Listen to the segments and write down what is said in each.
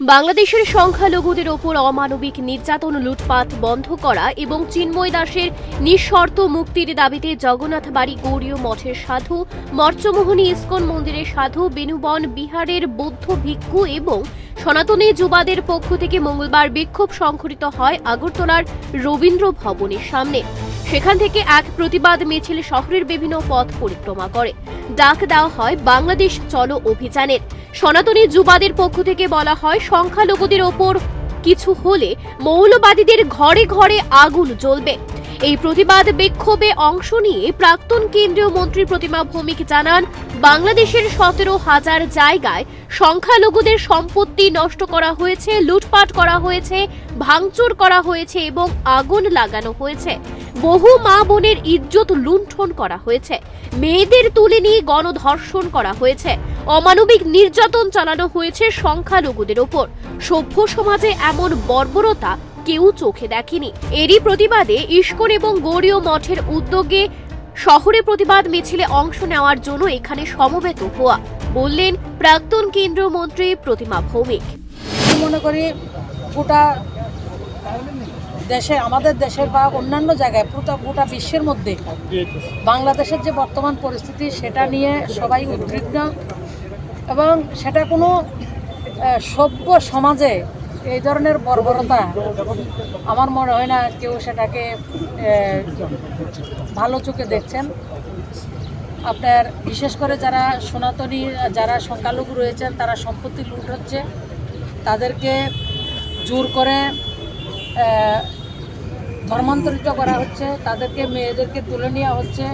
বাংলাদেশের সংখ্যালঘুদের ওপর অমানবিক নির্যাতন, লুটপাট বন্ধ করা এবং চিন্ময় দাসের নিঃশর্ত মুক্তির দাবিতে জগন্নাথ বাড়ি গৌরীয় মঠের সাধু মর্চমোহনী ইস্কন মন্দিরের সাধু বেনুবন বিহারের বৌদ্ধ ভিক্ষু এবং সনাতনী যুবাদের পক্ষ থেকে মঙ্গলবার বিক্ষোভ সংঘটিত হয় আগরতলার রবীন্দ্র ভবনের সামনে। সেখান থেকে এক প্রতিবাদ মিছিল শহরের বিভিন্ন পথ পরিক্রমা করে। ডাক দেওয়া হয় বাংলাদেশ চলো অভিযানের। সনাতনী যুবাদের পক্ষ থেকে বলা হয়, সংখ্যালঘুদের ওপর কিছু হলে মৌলবাদীদের ঘরে ঘরে আগুন জ্বলবে। এই প্রতিবাদ বিক্ষোভে অংশ নিয়ে প্রাক্তন কেন্দ্রীয় মন্ত্রী প্রতিমা ভৌমিক জানান, বাংলাদেশের সতেরো হাজার জায়গায় সংখ্যালঘুদের সম্পত্তি নষ্ট করা হয়েছে, লুটপাট করা হয়েছে, ভাঙচুর করা হয়েছে এবং আগুন লাগানো হয়েছে। বহু মা বোনের ইজ্জত লুণ্ঠন করা হয়েছে। মেয়েদের তুলে নিয়ে গণধর্ষণ করা হয়েছে। অমানবিক নির্যাতন চালানো হয়েছে সংখ্যালঘুদের ওপর। সভ্য সমাজে এমন বর্বরতা কেউ চোখে দেখেনি। এরই প্রতিবাদে ইস্কন এবং গৌরীয় মঠের উদ্যোগে শহরে প্রতিবাদ মিছিলে অংশ নেওয়ার জন্য এখানে সমবেত হওয়া, বললেন প্রাক্তন কেন্দ্রীয় মন্ত্রী প্রতিমা ভৌমিক। মনে করি গোটা দেশে, আমাদের দেশের বা অন্যান্য জায়গায় পুরো গোটা বিশ্বের মধ্যে বাংলাদেশের যে বর্তমান পরিস্থিতি, সেটা নিয়ে সবাই উদ্বিগ্ন এবং সেটা কোনো সভ্য সমাজে এই ধরনের বর্বরতা আমার মনে হয় না কেউ সেটাকে ভালো চোখে দেখছেন। আপনার বিশেষ করে যারা সনাতনী যারা সংখ্যালঘু রয়েছেন তারা সম্পত্তি লুট হচ্ছে। তাদেরকে জোর করে ধর্মান্তরিত করা হচ্ছে। তাদেরকে মেয়েদেরকে তুলে নেওয়া হচ্ছে।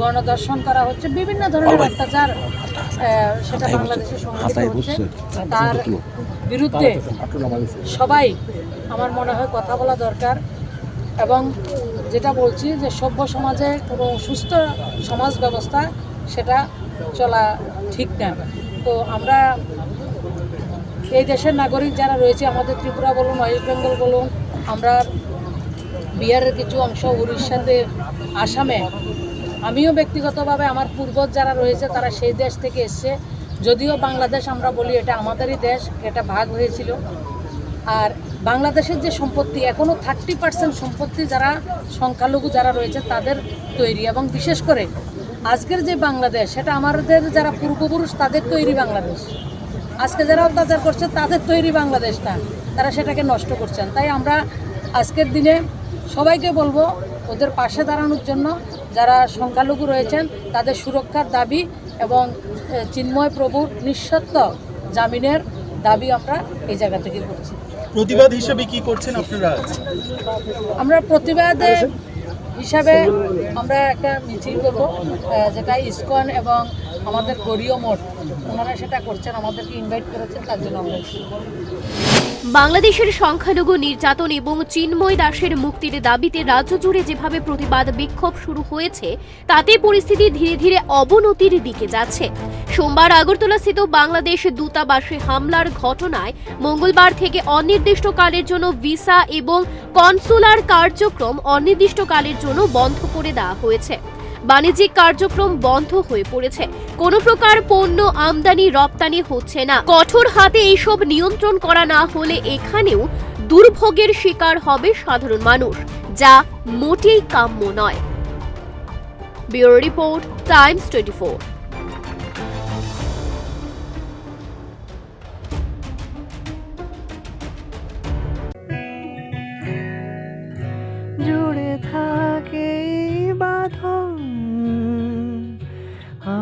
গণদর্শন করা হচ্ছে। বিভিন্ন ধরনের অত্যাচার সেটা বাংলাদেশে সংঘটিত হচ্ছে। তার বিরুদ্ধে সবাই আমার মনে হয় কথা বলা দরকার এবং যেটা বলছি যে সভ্য সমাজে কোনো সুস্থ সমাজ ব্যবস্থা সেটা চলা ঠিক না। তো আমরা এই দেশের নাগরিক যারা রয়েছে আমাদের ত্রিপুরা বলুন ওয়েস্ট বেঙ্গল বলুন আমরা বিহারের কিছু অংশ উড়িষ্যাতে আসামে আমিও ব্যক্তিগতভাবে আমার পূর্বজ যারা রয়েছে তারা সেই দেশ থেকে এসছে। যদিও বাংলাদেশ আমরা বলি এটা আমাদেরই দেশ, এটা ভাগ হয়েছিল। আর বাংলাদেশের যে সম্পত্তি এখনও থার্টি পার্সেন্ট সম্পত্তি যারা সংখ্যালঘু যারা রয়েছে, তাদের তৈরি। এবং বিশেষ করে আজকের যে বাংলাদেশ, সেটা আমাদের যারা পূর্বপুরুষ, তাদের তৈরি বাংলাদেশ। আজকে যারা অত্যাচার করছে, তাদের তৈরি বাংলাদেশ না। তারা সেটাকে নষ্ট করছেন। তাই আমরা আজকের দিনে সবাইকে বলব, ওদের পাশে দাঁড়ানোর জন্য যারা সংখ্যালঘু রয়েছেন তাদের সুরক্ষার দাবি এবং চিন্ময় প্রভুর নিঃস্বত্ব জামিনের দাবি আমরা এই জায়গা থেকে করছি। প্রতিবাদ হিসেবে কি করছেন আপনারা? আমরা প্রতিবাদে হিসাবে আমরা একটা মিছিল করব যেটা ইস্কন এবং আমাদের গড়ীয় মঠ। ওনারা সেটা করছেন, আমাদেরকে ইনভাইট করেছেন, তার জন্য আমরা বাংলাদেশের সংখ্যালঘু নির্যাতন এবং চিন্ময় দাসের মুক্তির দাবিতে রাজ্য জুড়ে যেভাবে প্রতিবাদ বিক্ষোভ শুরু হয়েছে, তাতে পরিস্থিতি ধীরে ধীরে অবনতির দিকে যাচ্ছে। সোমবার আগরতলাস্থিত বাংলাদেশ দূতাবাসে হামলার ঘটনায় মঙ্গলবার থেকে অনির্দিষ্টকালের জন্য ভিসা এবং কনসুলার কার্যক্রম অনির্দিষ্টকালের জন্য বন্ধ করে দেওয়া হয়েছে। বাণিজ্যিক কার্যক্রম বন্ধ হয়ে পড়েছে। কোনো প্রকার পণ্য আমদানি, রপ্তানি হচ্ছে না। কঠোর হাতে এইসব নিয়ন্ত্রণ করা না হলে এখানেও দুর্ভোগের শিকার হবে সাধারণ মানুষ, যা মোটেই কাম্য নয়। Bureau report, Times twenty